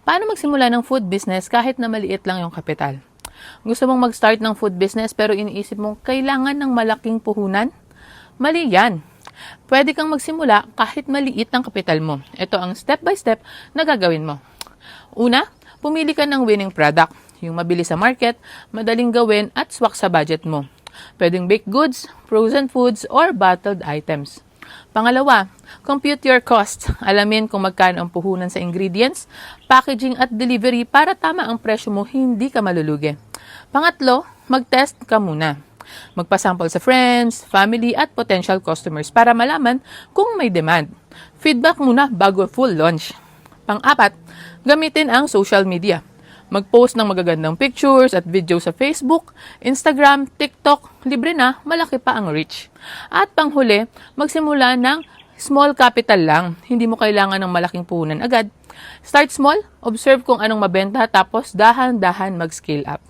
Paano magsimula ng food business kahit na maliit lang yung kapital? Gusto mong mag-start ng food business pero iniisip mong kailangan ng malaking puhunan? Mali yan. Pwede kang magsimula kahit maliit ang kapital mo. Ito ang step-by-step na gagawin mo. Una, pumili ka ng winning product. Yung mabili sa market, madaling gawin at swak sa budget mo. Pwedeng baked goods, frozen foods, or bottled items. Pangalawa, compute your costs. Alamin kung magkano ang puhunan sa ingredients, packaging at delivery para tama ang presyo mo, hindi ka malulugi. Pangatlo, mag-test ka muna. Magpasample sa friends, family at potential customers para malaman kung may demand. Feedback muna bago full launch. Pang-apat, gamitin ang social media. Mag-post ng magagandang pictures at video sa Facebook, Instagram, TikTok, libre na, malaki pa ang reach. At panghuli, magsimula ng small capital lang. Hindi mo kailangan ng malaking puhunan agad. Start small, observe kung anong mabenta, tapos dahan-dahan mag-scale up.